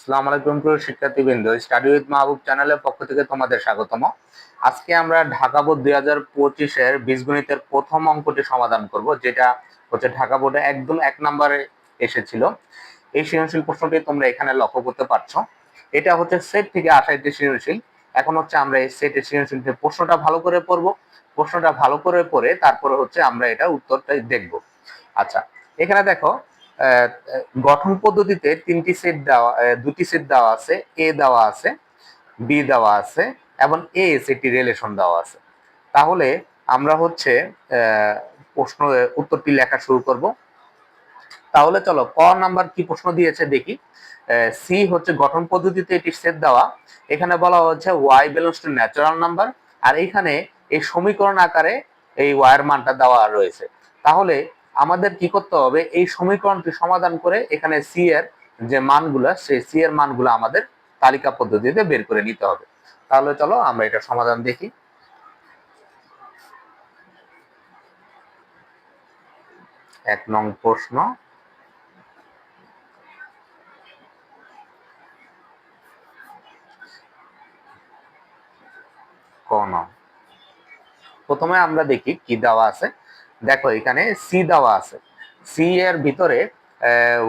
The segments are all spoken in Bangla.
আসসালামু আলাইকুম প্রিয় শিক্ষার্থীবৃন্দ স্টাডি উইথ মাহবুব পক্ষ থেকে তোমাদের স্বাগতম। আজকে আমরা ঢাকা বোর্ড দুই হাজার পঁচিশের বীজগণিতের প্রথম অঙ্কটি সমাধান করব, যেটা হচ্ছে ঢাকা বোর্ডে একদম এক নম্বরে এসেছিল। এই সৃজনশীল প্রশ্নটি তোমরা এখানে লক্ষ্য করতে পারছ। এটা হচ্ছে সেট থেকে আসা একটি সৃজনশীল। এখন হচ্ছে আমরা এই সেটের সৃজনশীল প্রশ্নটা ভালো করে পড়ব। প্রশ্নটা ভালো করে পড়ে তারপরে হচ্ছে আমরা এটা উত্তরটাই দেখব। আচ্ছা এখানে দেখো গঠন পদ্ধতিতে তিনটি সেট দেওয়া দুটি সেট দেওয়া আছে এ দেওয়া আছে বি দেওয়া আছে, এবং এ একটি রিলেশন দেওয়া আছে। তাহলে আমরা হচ্ছে প্রশ্ন, উত্তরটি লেখা শুরু করব। তাহলে চলো, ক নাম্বার কি প্রশ্ন দিয়েছে দেখি। সি হচ্ছে গঠন পদ্ধতিতে এটি সেট দেওয়া। এখানে বলা হচ্ছে Y belongs to natural number আর এখানে এই সমীকরণ আকারে এই ওয়াইয়ের মানটা দেওয়া রয়েছে। তাহলে আমাদের কি করতে হবে? এই সমীকরণটি সমাধান করে এখানে সি এর যে মানগুলা সেই সি এর মানগুলো আমাদের তালিকা পদ্ধতিতে বের করে নিতে হবে। তাহলে চলো আমরা এটা সমাধান দেখি। এক নং প্রশ্ন। ক নং। প্রথমে আমরা দেখি কি দেওয়া আছে। দেখো, এখানে সি দেওয়া আছে। সি এর ভিতরে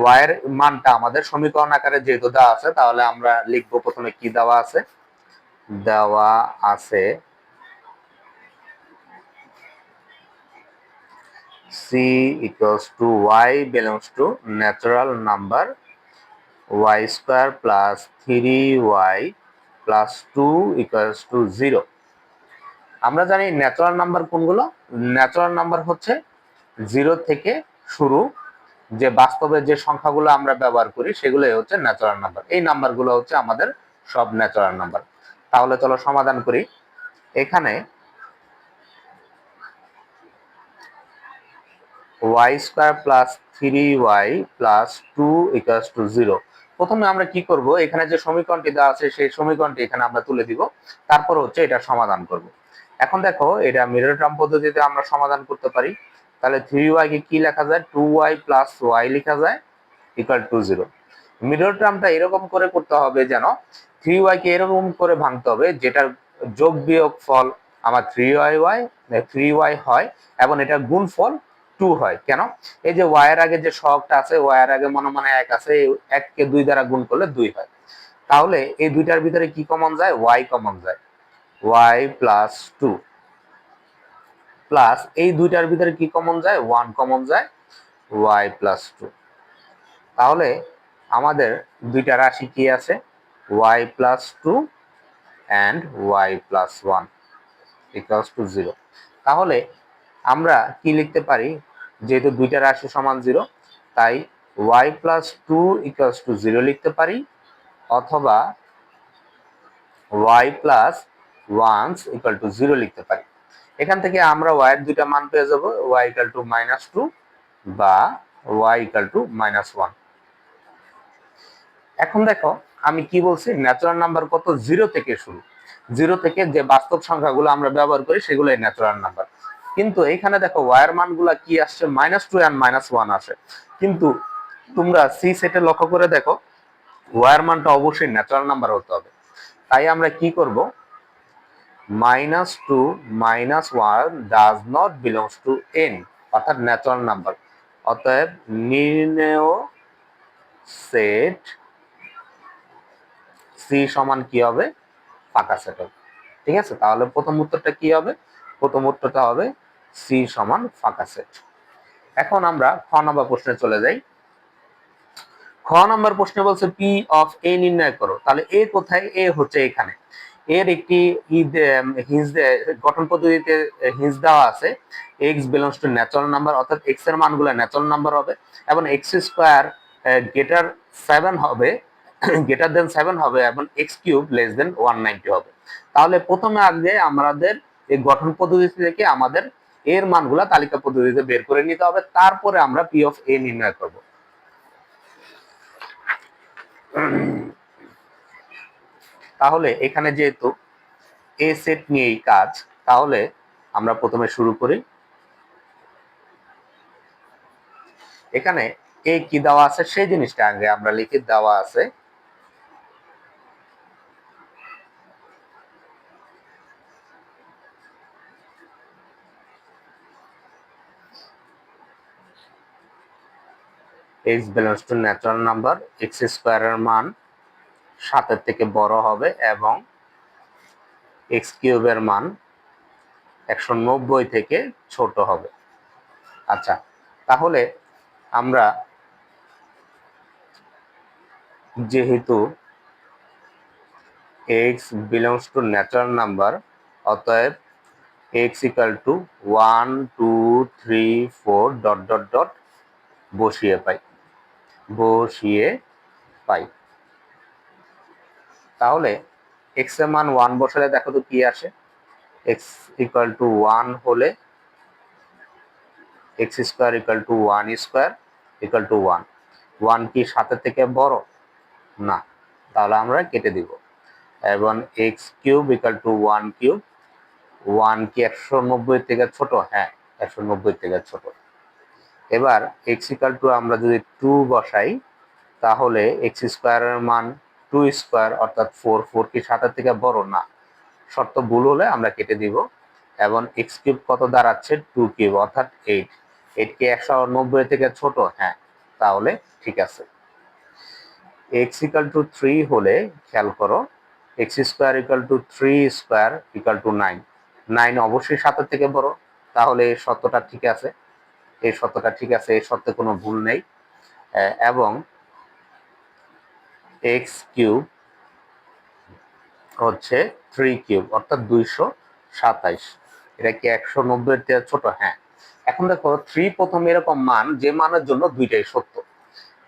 ওয়াইয়ের মানটা আমাদের সমীকরণ আকারে যেহেতু দেওয়া আছে, তাহলে আমরা লিখব প্রথমে কি দেওয়া আছে। দেওয়া আছে C equals to Y belongs to natural number Y square plus three Y plus two equals to zero আমরা জানি ন্যাচারাল নাম্বার কোনগুলো? ন্যাচারাল নাম্বার হচ্ছে জিরো থেকে শুরু, যে বাস্তবে যে সংখ্যাগুলো আমরা ব্যবহার করি, সেগুলোই হচ্ছে ন্যাচারাল নাম্বার এই নাম্বারগুলো হচ্ছে আমাদের সব ন্যাচারাল নাম্বার তাহলে চলো সমাধান করি। এখানে Y square plus three Y plus two equals to zero প্রথমে আমরা কি করব? এখানে যে সমীকরণটি দেওয়া আছে, সেই সমীকরণটি এখানে আমরা তুলে দিব। তারপর হচ্ছে এটা সমাধান করব। এখন দেখো, এটা মিরর টার্ম পদ্ধতিতে আমরা সমাধান করতে পারি। তাহলে থ্রি ওয়াই কে কি লেখা যায়? টু ওয়াই প্লাস ওয়াই লেখা যায় ইকুয়াল টু জিরো মিডল টার্মটা এরকম করে করতে হবে যেন থ্রি ওয়াই কে এরকম করে ভাঙতে হবে, যেটার যোগ বিয়োগ ফল আমার three Y Y three Y হয়, এবং এটা গুণ ফল টু হয়। কেন? এই যে ওয়াই এর আগে যে সহগটা আছে ওয়াই এর আগে মনে মনে এক আছে এককে দুই দ্বারা গুণ করলে দুই হয়। তাহলে এই দুইটার ভিতরে কি কমন যায়? ওয়াই কমন যায়। ওয়াই প্লাস টু প্লাস এই দুইটার ভিতরে কি কমন যায়? ওয়ান কমন যায় ওয়াই প্লাস টু তাহলে আমাদের দুইটা রাশি কি আছে? Y plus two and Y plus one equals to zero তাহলে আমরা কি লিখতে পারি? যেহেতু দুইটা রাশি সমান জিরো তাই Y plus two equals to zero লিখতে পারি, অথবা Y plus ones equal to zero লিখতে পারি। এখান থেকে আমরা ওয়াই এর দুইটা মান পেয়ে যাব। Y equal to minus two বা Y equal to minus one এখন দেখো, আমি কি বলছি? ন্যাচারাল নাম্বার কত? জিরো থেকে শুরু। জিরো থেকে যে বাস্তব সংখ্যাগুলো আমরা ব্যবহার করি, সেগুলোই ন্যাচারাল নাম্বার কিন্তু এখানে দেখো ওয়ার মানগুলা কি আসছে? Minus two and minus one আসে। কিন্তু তোমরা সি সেটে লক্ষ্য করে দেখো ওয়ার মানটা অবশ্যই ন্যাচারাল নাম্বার হতে হবে। তাই আমরা কি করব? Minus two minus one does not belongs to N অর্থাৎ ন্যাচারাল নাম্বার অতএব নির্ণেয় সেট সি সমান কি হবে? ফাঁকা সেট হবে। ঠিক আছে? তাহলে প্রথম উত্তরটা কি হবে? প্রথম উত্তরটা হবে সি সমান ফাঁকা সেট এখন আমরা খ নম্বর প্রশ্নে চলে যাই। খ নম্বর প্রশ্নে বলছে পি অফ এ নির্ণয় করো। তাহলে এ কোথায়? এ হচ্ছে এখানে। এর একটি গঠন পদ্ধতিতে হিন্স দেওয়া আছে। X belongs to natural number অর্থাৎ এক্সের মানগুলো ন্যাচারাল নাম্বার হবে এবং এক্স স্কোয়ার গেটার সেভেন হবে গেটার দেন সেভেন হবে এবং X cube less than one ninety হবে। তাহলে প্রথমে আগে আমাদের এই গঠন পদ্ধতি থেকে আমাদের এর মানগুলা তালিকা পদ্ধতিতে বের করে নিতে হবে, তারপরে আমরা পি অফ এ নির্ণয় করব। তাহলে এখানে যেহেতু এ সেট নিয়েই কাজ, তাহলে আমরা প্রথমে শুরু করি। এখানে এ কি দেওয়া আছে? সেই জিনিসটা আগে আমরা লিখে দেওয়া আছে। X belongs to natural number, x square মান। সাতের থেকে বড় হবে এবং এক্স কিউবের মান একশো নব্বই থেকে ছোট হবে। আচ্ছা তাহলে আমরা যেহেতু X belongs to natural number, অতএব X equal to one, two, three, four dot dot dot বসিয়ে পাই। বসিয়ে পাই। তাহলে এক্সের মান ওয়ান বসালে দেখো তো কি আসে? এক্স ইকাল টু ওয়ান হলে X square equal to one square equal to one one কি সাতের থেকে বড়? না, তাহলে আমরা কেটে দিব। এবং X cube equal to one cube one কি একশো নব্বই থেকে ছোট? হ্যাঁ একশো নব্বই থেকে ছোট। এবার এক্স ইকাল টু আমরা যদি টু বসাই, তাহলে এক্স স্কোয়ারের মান টু স্কোয়ার অর্থাৎ ফোর ফোর কি সাতের থেকে বড়? না। শর্ত ভুল হলে আমরা কেটে দিব। এবং এক্স কিউব কত দাঁড়াচ্ছে? টু কিউব অর্থাৎ এইট এইট কি একশো নব্বই থেকে ছোট? হ্যাঁ তাহলে ঠিক আছে। এক্স ইকাল টু থ্রি হলে খেয়াল করো X square equal to three square equal to nine nine অবশ্যই সাতের থেকে বড়। তাহলে এই শর্তটা ঠিক আছে। এই শর্তটা ঠিক আছে, এই শর্তে কোনো ভুল নেই। এবং এক্স কিউব হচ্ছে থ্রি কিউব, অর্থাৎ দুইশো সাতাইশ। এটা কি একশো নব্বই থেকে ছোট? হ্যাঁ। এখন দেখো, থ্রি প্রথম এরকম মান, যে মানের জন্য দুইটাই সত্য।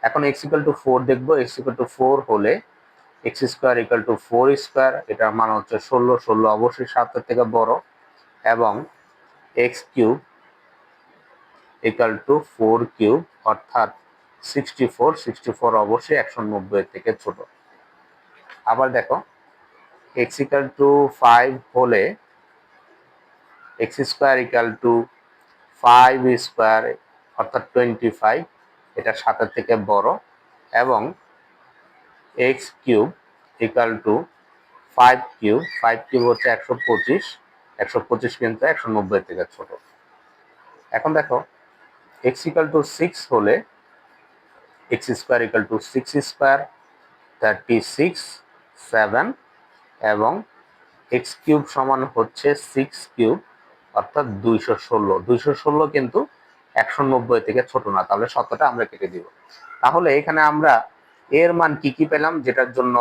এখন এক্স ইকাল টু ফোর দেখব। এক্স ইকাল টু ফোর হলে X square equal to four square, এটার মান হচ্ছে ষোলো। ষোলো অবশ্যই সাতের থেকে বড়। এবং X cube equal to four cube, অর্থাৎ সিক্সটি ফোর সিক্সটি ফোর অবশ্যই একশো নব্বই থেকে ছোট। আবার দেখো এক্স ইকাল টু ফাইভ হলে X square equal to five square অর্থাৎ টোয়েন্টি ফাইভ এটা সাতের থেকে বড়, এবং X cube equal to five cube five cube হচ্ছে একশো পঁচিশ একশো পঁচিশ কিন্তু একশো নব্বই থেকে ছোট। এখন দেখো এক্স ইকাল টু সিক্স হলে X square equal to six square thirty six seven এবং এক্স কিউব সমান হচ্ছে সিক্স কিউব অর্থাৎ দুইশো ষোলো। দুইশো ষোলো কিন্তু একশো নব্বই থেকে ছোট না, তাহলে শতটা আমরা কেটে দিব। তাহলে এখানে আমরা এর মান কি কি পেলাম, যেটার জন্য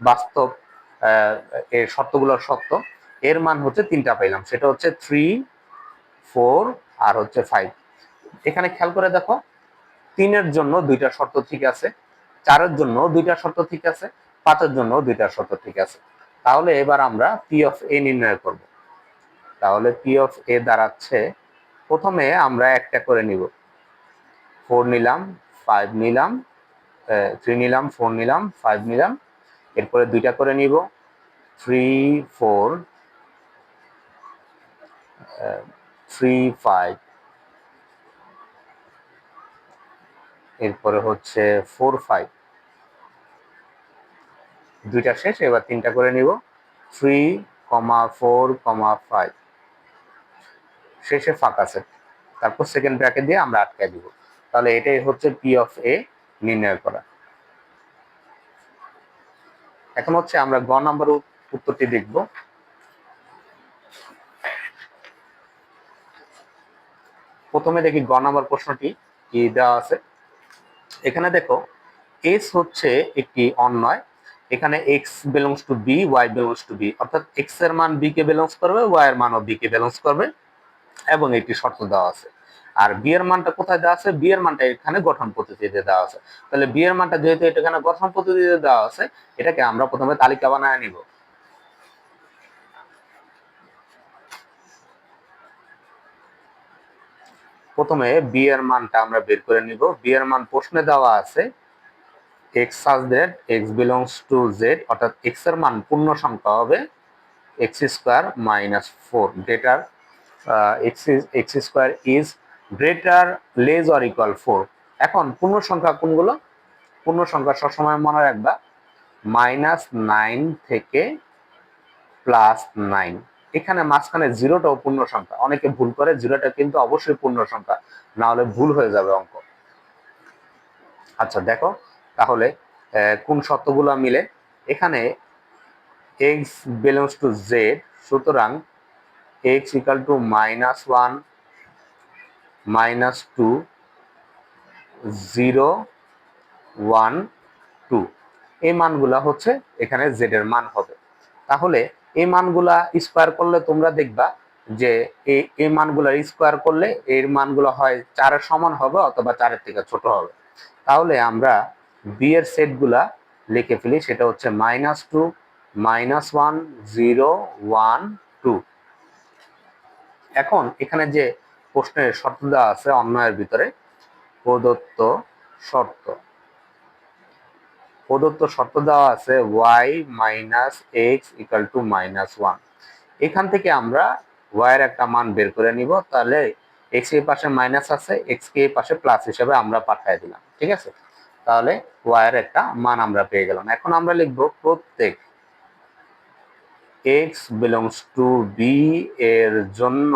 বাস্তব এর শর্তগুলো সত্য, এর মান হচ্ছে তিনটা পেলাম। সেটা হচ্ছে থ্রি ফোর আর হচ্ছে ফাইভ এখানে খেয়াল করে দেখো তিনের জন্য দুইটা শর্ত ঠিক আছে, চারের জন্য দুইটা শর্ত ঠিক আছে, পাঁচের জন্য দুইটা শর্ত ঠিক আছে। তাহলে এবার আমরা পি অফ এ নির্ণয় করব। তাহলে পি অফ এ দাঁড়াচ্ছে, প্রথমে আমরা একটা করে নিব। ফোর নিলাম ফাইভ নিলাম থ্রি নিলাম ফোর নিলাম ফাইভ নিলাম, এরপরে দুইটা করে নিব। থ্রি ফোর থ্রি ফাইভ এরপরে হচ্ছে ফোর ফাইভ দুইটা শেষ, এবার তিনটা করে নিব। Three comma four comma five শেষে ফাঁকা সেট তারপর সেকেন্ড ব্র্যাকেট দিয়ে আমরা আটকায় দিব। তাহলে এটাই হচ্ছে পি অফ এ নির্ণয় করা। এখন হচ্ছে আমরা গ নাম্বার উত্তরটি দেখব। প্রথমে দেখি গ নাম্বার প্রশ্নটি কি দেওয়া আছে। এখানে দেখো এস হচ্ছে একটি অন্যয় এখানে X belongs to B Y belongs to B অর্থাৎ এক্সের মান বি কে বিলংস করবে ওয়াই এর মানও বি কে বিলংস করবে এবং একটি শর্ত দেওয়া আছে। আর বি এর মানটা কোথায় দেওয়া আছে? বি এর মানটা এখানে গঠন পদ্ধতিতে দেওয়া আছে। তাহলে বি এর মানটা যেহেতু এটা এখানে গঠন পদ্ধতিতে দেওয়া আছে, এটাকে আমরা প্রথমে তালিকা বানায় নিব। প্রথমে বি এর মানটা আমরা বের করে নিব। বি এর মান প্রশ্নে দেওয়া আছে। X such that X belongs to Z অর্থাৎ এক্সের মান পূর্ণ সংখ্যা হবে X square minus four greater X X square is greater less or equal four এখন পূর্ণ সংখ্যা কোনগুলো? পূর্ণ সংখ্যা সবসময় মনে রাখবা। মাইনাস নাইন থেকে প্লাস নাইন এখানে মাঝখানে জিরোটাও পূর্ণ সংখ্যা। অনেকে ভুল করে, জিরোটা কিন্তু অবশ্যই পূর্ণ সংখ্যা। না হলে ভুল হয়ে যাবে অঙ্ক। আচ্ছা দেখো, তাহলে কোন শর্তগুলো মিলে? এখানে এক্স বিলংস টু জেড সুতরাং X equal to minus one minus two zero one two এই মানগুলা হচ্ছে এখানে জেড এর মান হবে। তাহলে এই মানগুলা স্কোয়ার করলে তোমরা দেখবা যে এই এই মানগুলা স্কোয়ার করলে এর মানগুলো হয় চারের সমান হবে অথবা চারের থেকে ছোট হবে। তাহলে আমরা বি এর সেটগুলা লিখে ফেলি, সেটা হচ্ছে minus two minus one zero one two এখন এখানে যে প্রশ্নের শর্ত দেওয়া আছে অন্যয়ের ভিতরে, প্রদত্ত শর্ত। প্রদত্ত শর্ত দেওয়া আছে Y minus X equal to minus one এখান থেকে আমরা ওয়াই এর একটা মান বের করে নিব, তাহলে এক্সের পাশে মাইনাস আছে এক্স কে পাশে প্লাস হিসেবে আমরা পাঠিয়ে দিলাম, ঠিক আছে? তাহলে ওয়াই এর একটা মান আমরা পেয়ে গেলাম। এখন আমরা লিখব প্রত্যেক এক্স বিলংস টু বি এর জন্য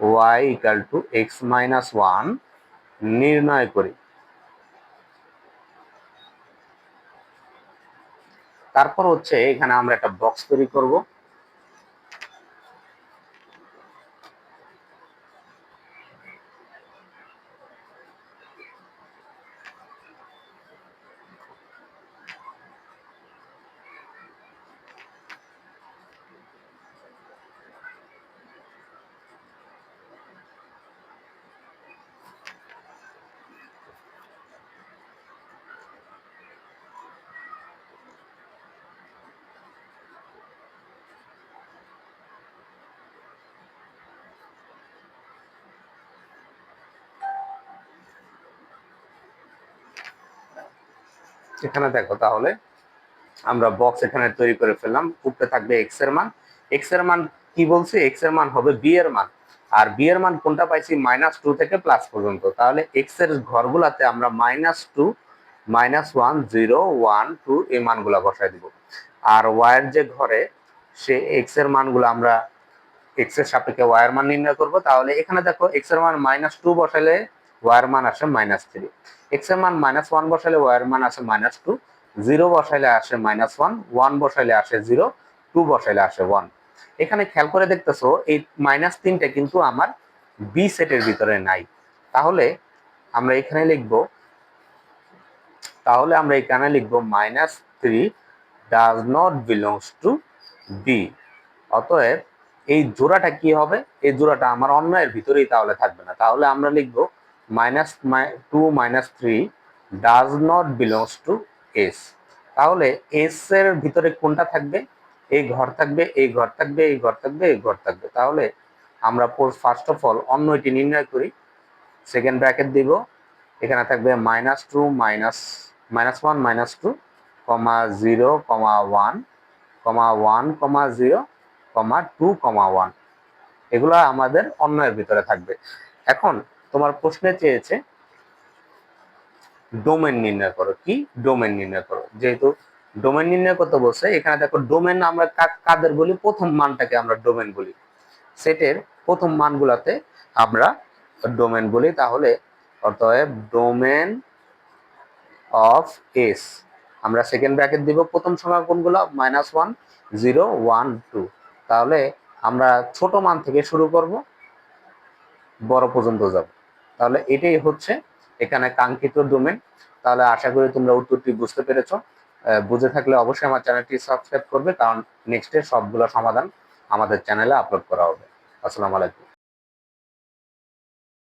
Y equal to X minus one নির্ণয় করি। তারপর হচ্ছে এখানে আমরা একটা বক্স তৈরি করব। এখানে দেখো তাহলে আমরা বক্স এখানে তৈরি করে ফেললাম। উপরে থাকবে এক্সের মান। এক্সের মান কি বলছে? এক্সের মান হবে বি এর মান। আর বি এর মান কোনটা পাইছি? মাইনাস টু থেকে প্লাস পর্যন্ত। তাহলে এক্সের ঘরগুলাতে আমরা minus two minus one zero one two এই মানগুলা বসাই দিব। আর ওয়াইয়ের যে ঘরে, সে এক্সের মানগুলো আমরা এক্সের সাপেক্ষে ওয়াইয়ের মান নির্ণয় করব। তাহলে এখানে দেখো এক্সের মান মাইনাস টু বসালে ওয়াইয়ের মান আসে মাইনাস থ্রি এক্সের মান মাইনাস ওয়ান বসালে ওয়াইয়ের মান আসে মাইনাস টু জিরো বসাইলে আসে মাইনাস ওয়ান ওয়ান বসাইলে আসে জিরো টু বসাইলে আসে ওয়ান এখানে খেয়াল করে দেখতেছো, এই মাইনাস তিনটা কিন্তু আমার বি সেটের ভিতরে নাই। তাহলে আমরা এখানে লিখব, তাহলে আমরা এখানে লিখব minus three does not belongs to B অতএব এই জোড়াটা কি হবে? এই জোড়াটা আমার অন্যের ভিতরেই তাহলে থাকবে না। তাহলে আমরা লিখব minus two minus three does not belongs to S তাহলে এস এর ভিতরে কোনটা থাকবে? এই ঘর থাকবে, এই ঘর থাকবে, এই ঘর থাকবে, এই ঘর থাকবে। তাহলে আমরা ফার্স্ট অফ অল অন্য এটি নির্ণয় করি। সেকেন্ড ব্র্যাকেট দিব। এখানে থাকবে minus two minus minus one minus two comma zero comma one comma one comma zero comma two comma one এগুলো আমাদের অন্যের ভিতরে থাকবে। এখন তোমার প্রশ্নে চেয়েছে ডোমেন নির্ণয় করো। কি ডোমেন নির্ণয় করো? যেহেতু ডোমেন নির্ণয় করতে বলছে, এখানে দেখো ডোমেন আমরা কাদের বলি? প্রথম মানটাকে আমরা ডোমেন বলি। সেটের প্রথম মানগুলাতে আমরা ডোমেন বলি, তাহলে অতএব ডোমেন অফ এস আমরা সেকেন্ড ব্র্যাকেট দিব, প্রথম সংখ্যা কোনগুলো? Minus one zero one two তাহলে আমরা ছোট মান থেকে শুরু করব, বড় পর্যন্ত যাব। তাহলে এটাই হচ্ছে এখানে কাঙ্ক্ষিত ডোমেন তাহলে আশা করি তোমরা উত্তরটি বুঝতে পেরেছ। বুঝে থাকলে অবশ্যই আমার চ্যানেলটি সাবস্ক্রাইব করবে, কারণ নেক্সটের সবগুলো সমাধান আমাদের চ্যানেলে আপলোড করা হবে। আসসালামু আলাইকুম।